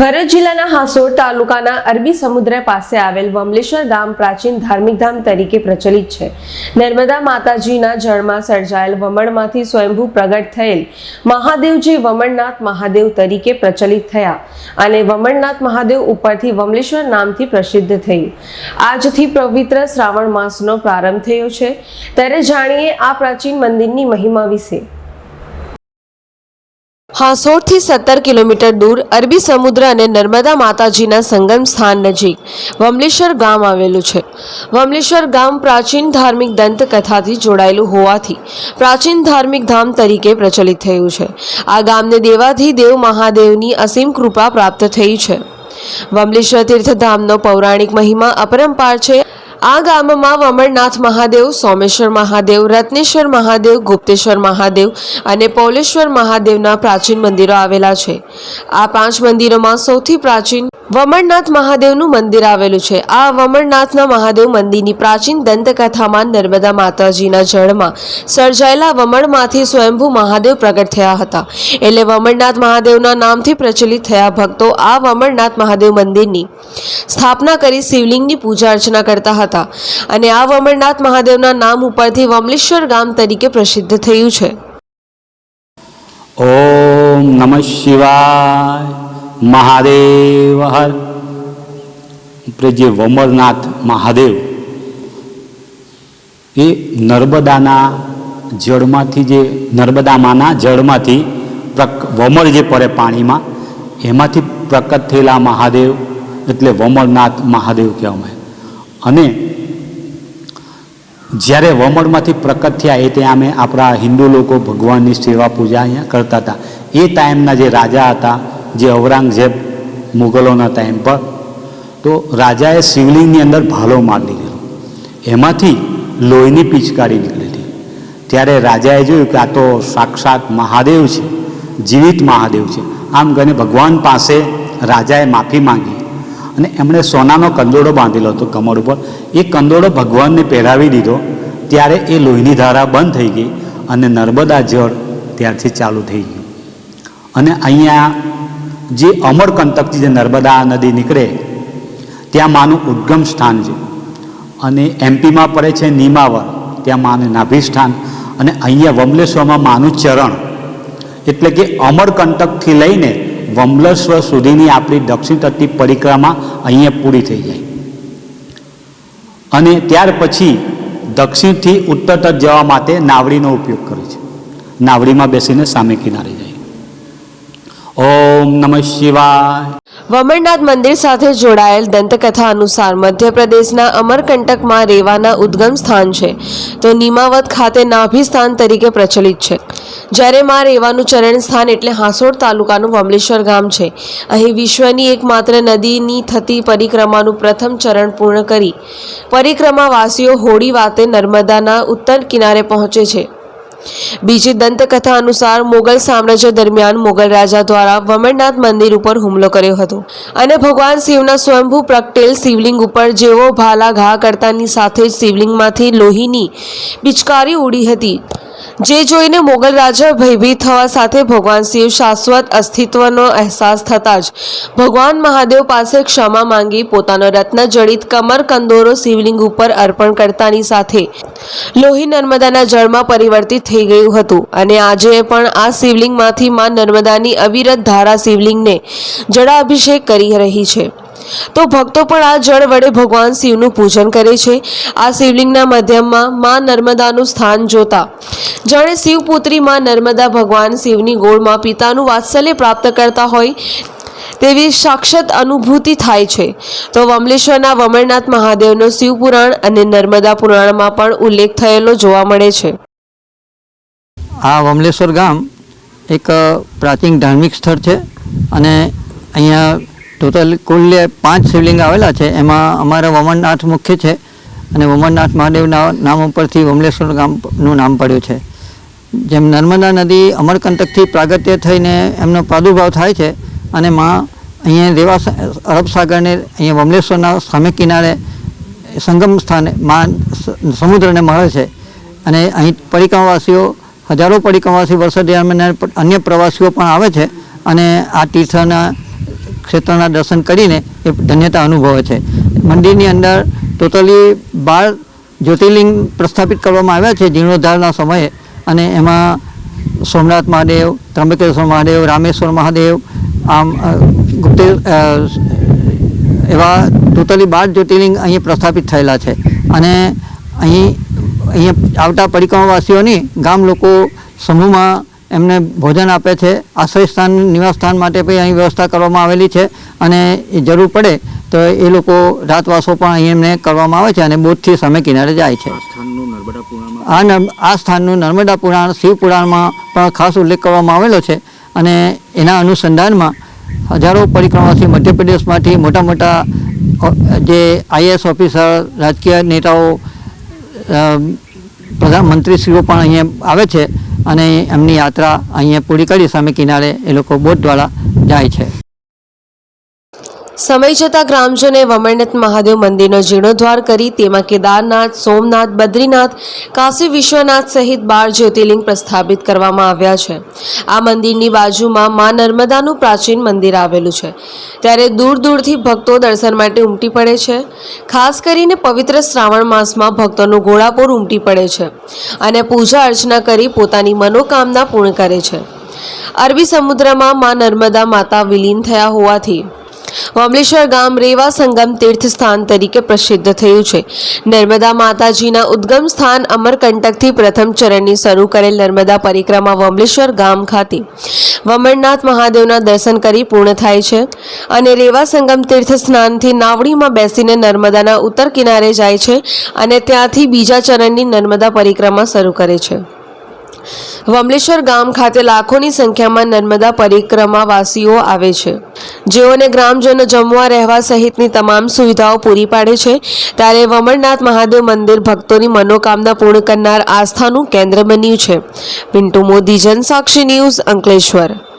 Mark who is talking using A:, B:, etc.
A: ભરૂચ જિલ્લાના હાસોર તાલુકાના અરબી સમુદ્ર પાસે આવેલ વમલેશ્વર ગામ પ્રાચીન ધાર્મિક ધામ તરીકે પ્રચલિત છે. નર્મદા માતાજીના જળમાં સર્જાયેલ વમણમાંથી સ્વયંભૂ પ્રગટ થયેલ મહાદેવજી વમણનાથ મહાદેવ તરીકે પ્રચલિત થયા અને વમણનાથ મહાદેવ ઉપરથી વમલેશ્વર નામથી પ્રસિદ્ધ થયું. આજથી પવિત્ર શ્રાવણ માસનો પ્રારંભ થયો છે. ત્યારે જાણીએ આ પ્રાચીન મંદિરની મહિમા વિશે. હાંસોડથી સત્તર કિલોમીટર દૂર અરબી સમુદ્ર અને નર્મદા માતાજીના સંગમ સ્થાન નજીક વમલેશ્વર ગામ આવેલું છે. વમલેશ્વર ગામ પ્રાચીન ધાર્મિક દંતકથાથી જોડાયેલું હોવાથી પ્રાચીન ધાર્મિક ધામ તરીકે પ્રચલિત થયું છે. આ ગામને દેવાથી દેવ મહાદેવની અસીમ કૃપા પ્રાપ્ત થઈ છે. વમલેશ્વર તીર્થધામનો પૌરાણિક મહિમા અપરંપાર છે. આ ગામમાં વમરનાથ મહાદેવ, સોમેશ્વર મહાદેવ, રત્નેશ્વર મહાદેવ, ગુપ્તેશ્વર મહાદેવ અને પૌલેશ્વર મહાદેવના પ્રાચીન મંદિરો આવેલા છે. આ પાંચ મંદિરોમાં સૌથી પ્રાચીન વમણનાથ મહાદેવનું મંદિર આવેલું છે. આ વમણનાથના મહાદેવ મંદિરની પ્રાચીન દંતકથામાં નર્મદા માતાજીના જળમાં સર્જાયેલા વમણમાંથી સ્વયંભૂ મહાદેવ પ્રગટ થયા હતા. એટલે વમણનાથ મહાદેવના નામથી પ્રચલિત થયા ભક્તો આ વમણનાથ મહાદેવ મંદિરની સ્થાપના કરી શિવલિંગની પૂજા અર્ચના કરતા હતા. અને આ વમણનાથ મહાદેવના નામ ઉપરથી વમલેશ્વર ગામ તરીકે પ્રસિદ્ધ થયું છે.
B: ઓમ નમઃ શિવાય. મહાદેવ હર. આપણે જે વમરનાથ મહાદેવ, એ નર્મદાના જળમાંથી જે, નર્મદામાંના જળમાંથી પ્રક વમળ જે પડે પાણીમાં, એમાંથી પ્રકટ થયેલા મહાદેવ એટલે વમરનાથ મહાદેવ કહેવામાં અને જ્યારે વમળમાંથી પ્રકટ થયા એ ત્યાં અમે આપણા હિન્દુ લોકો ભગવાનની સેવા પૂજા અહીંયા કરતા હતા. એ ટાઈમના જે રાજા હતા જે ઔરંગઝેબ મુગલોના ટાઈમ પર, તો રાજાએ શિવલિંગની અંદર ભાલો મારી દીધેલો એમાંથી લોહીની પિચકારી નીકળેલી ત્યારે રાજાએ જોયું કે આ તો સાક્ષાત મહાદેવ છે, જીવિત મહાદેવ છે. આમ કરીને ભગવાન પાસે રાજાએ માફી માંગી અને એમણે સોનાનો કંદોડો બાંધેલો હતો કમર ઉપર. એ કંદોડો ભગવાનને પહેરાવી દીધો. ત્યારે એ લોહીની ધારા બંધ થઈ ગઈ અને નર્મદા જળ ત્યારથી ચાલુ થઈ ગયું. અને અહીંયા જે અમરકંટકથી જે નર્મદા નદી નીકળે, ત્યાં માનું ઉદ્ગમ સ્થાન છે. અને એમપીમાં પડે છે નીમાવર ત્યાં માનું નાભી સ્થાન. અને અહીંયા વમલેશ્વરમાં માનું ચરણ. એટલે કે અમરકંટકથી લઈને વમલેશ્વર સુધીની આપણી દક્ષિણ તટની પરિક્રમા અહીંયા પૂરી થઈ જાય. અને ત્યાર પછી દક્ષિણથી ઉત્તર તટ જવા માટે નાવડીનો ઉપયોગ કરે છે. નાવડીમાં બેસીને સામે કિનારે ઓમ નમઃ શિવાય.
A: વમરનાથ મંદિર સાથે જોડાયેલ દંતકથા અનુસાર મધ્યપ્રદેશના અમરકંટકમાં રેવાના ઉદ્ગમ સ્થાન છે. તો નિમાવત ખાતે નાભી સ્થાન તરીકે પ્રચલિત છે. જ્યારે માં રેવાનું ચરણ સ્થાન એટલે હાંસોડ તાલુકાનું વમલેશ્વર ગામ છે. અહીં વિશ્વની એકમાત્ર નદીની થતી પરિક્રમાનું પ્રથમ ચરણ પૂર્ણ કરી પરિક્રમાવાસીઓ હોળી વાતે નર્મદાના ઉત્તર કિનારે પહોંચે છે. બીજી દંતકથા અનુસાર મોગલ સામ્રાજ્ય દરમિયાન મોગલ રાજા દ્વારા વમરનાથ મંદિર ઉપર હુમલો કર્યો હતો અને ભગવાન શિવના સ્વયંભૂ પ્રગટેલ શિવલિંગ ઉપર જેવો ભાલા ઘા કરતાની સાથે જ શિવલિંગમાંથી લોહીની પિચકારી ઉડી હતી. જે જોઈને મોગલ રાજા ભયભીત થવા સાથે ભગવાન શિવ શાશ્વત અસ્તિત્વનો અહેસાસ થતાં જ ભગવાન મહાદેવ પાસે ક્ષમા માંગી પોતાનો રત્ન, જડિત કમર, કંદોરો, શિવલિંગ ઉપર અર્પણ કરતાની સાથે લોહી નર્મદાના જળમાં પરિવર્તિત થઈ ગયું હતું. અને આજે પણ આ શિવલિંગમાંથી માં નર્મદાની અવિરત ધારા શિવલિંગને જળાભિષેક કરી રહી છે. તો ભક્તો પણ આ જળ વડે ભગવાન શિવનું પૂજન કરે છે. આ શિવલિંગના મધ્યમાં માં નર્મદાનું સ્થાન જોતા. જાણે શિવપુત્રી માં નર્મદા ભગવાન શિવની ગોળમાં પિતાનું વાત્સલ્ય પ્રાપ્ત કરતા હોય તેવી સાક્ષાત અનુભૂતિ થાય છે. તો વમલેશ્વરના વમરનાથ મહાદેવનો શિવપુરાણ અને નર્મદા પુરાણમાં પણ ઉલ્લેખ થયેલો જોવા મળે છે.
C: આ વમલેશ્વર ગામ એક પ્રાચીન ધાર્મિક સ્થળ છે અને અહીંયા ટોટલ કુલ પાંચ શિવલિંગ આવેલા છે, એમાં અમારા વમનનાથ મુખ્ય છે અને વમનનાથ મહાદેવના નામ ઉપરથી વમલેશ્વર ગામનું નામ પડ્યું છે. જેમ નર્મદા નદી અમરકંટકથી પ્રાગત્ય થઈને એમનો પ્રાદુર્ભાવ થાય છે અને માં અહીંયા રેવા અરબ સાગરને અહીંયા વમલેશ્વરના સામે કિનારે સંગમ સ્થાને માં સમુદ્રને મળે છે. અને અહીં પરિક્રમવાસીઓ, હજારો પરિક્રમવાસી વર્ષ દરમિયાન અન્ય પ્રવાસીઓ પણ આવે છે અને આ તીર્થના ક્ષેત્રના દર્શન કરીને એ ધન્યતા અનુભવે છે. મંદિરની અંદર ટોટલી બાર જ્યોતિર્લિંગ પ્રસ્થાપિત કરવામાં આવ્યા છે જીર્ણોદ્ધારના સમયે અને એમાં સોમનાથ મહાદેવ, ત્રંબકેશ્વર મહાદેવ, રામેશ્વર મહાદેવ, આમ ગુપ્તે એવા ટોટલી બાર જ્યોતિર્લિંગ અહીં પ્રસ્થાપિત થયેલા છે. અને અહીં, અહીંયા આવતા પરિક્રમાવાસીઓની ગામ લોકો સમૂહમાં એમને ભોજન આપે છે. આશ્રય સ્થાન નિવાસ સ્થાન માટે પણ અહીં વ્યવસ્થા કરવામાં આવેલી છે અને એ જરૂર પડે તો એ લોકો રાતવાસો પણ અહીં એમને કરવામાં આવે છે અને બોટથી સામે કિનારે જાય છે. આ આ સ્થાનનું નર્મદા પુરાણ શિવ પુરાણમાં પણ ખાસ ઉલ્લેખ કરવામાં આવેલો છે અને એના અનુસંધાનમાં હજારો પરિક્રમાથી મધ્યપ્રદેશમાંથી મોટા મોટા જે આઈએસ ઓફિસર રાજકીય નેતાઓ પ્રધાનમંત્રીશ્રીઓ પણ અહીંયા આવે છે. અને એમની યાત્રા અહીંયા પૂરી કરી. સામે કિનારે એ લોકો બોટ દ્વારા જાય છે.
A: સમય જતાં ગ્રામજનોએ વમરનાથ મહાદેવ મંદિરનો જીર્ણોદ્ધાર કરી તેમાં કેદારનાથ, સોમનાથ, બદ્રીનાથ, કાશી વિશ્વનાથ સહિત બાર જ્યોતિર્લિંગ પ્રસ્થાપિત કરવામાં આવ્યા છે. આ મંદિરની બાજુમાં મા નર્મદાનું પ્રાચીન મંદિર આવેલું છે. ત્યારે દૂર દૂરથી ભક્તો દર્શન માટે ઉમટી પડે છે. ખાસ કરીને પવિત્ર શ્રાવણ માસમાં ભક્તોનું ઘોડાપુર ઉમટી પડે છે અને પૂજા અર્ચના કરી પોતાની મનોકામના પૂર્ણ કરે છે. અરબી સમુદ્રમાં મા નર્મદા માતા વિલીન થયા હોવાથી વમલેશ્વર ગામ રેવા સંગમ તીર્થ સ્થાન તરીકે પ્રસિદ્ધ થયું છે. નર્મદા માતાજીના ઉદ્ગમ સ્થાન અમરકંટકથી પ્રથમ ચરણની શરૂ કરેલ નર્મદા પરિક્રમા વમલેશ્વર ગામ ખાતે. વમરનાથ મહાદેવના દર્શન કરી પૂર્ણ થાય છે અને રેવા સંગમ તીર્થ સ્નાનથી નાવડીમાં બેસીને નર્મદાના ઉત્તર કિનારે જાય છે અને ત્યાંથી બીજા ચરણની નર્મદા પરિક્રમા શરૂ કરે છે. વમલેશ્વર ગામ ખાતે લાખોની સંખ્યામાં નર્મદા પરિક્રમાવાસીઓ આવે છે. જેઓને ગ્રામજનો જમવા, રહેવા સહિતની તમામ સુવિધાઓ પૂરી પાડે છે, ત્યારે વમરનાથ મહાદેવ મંદિર ભક્તોની મનોકામના પૂર્ણ કરનાર આસ્થાનું કેન્દ્ર બન્યું છે. પિન્ટુ મોદી, જનસાક્ષી ન્યૂઝ અંકલેશ્વર.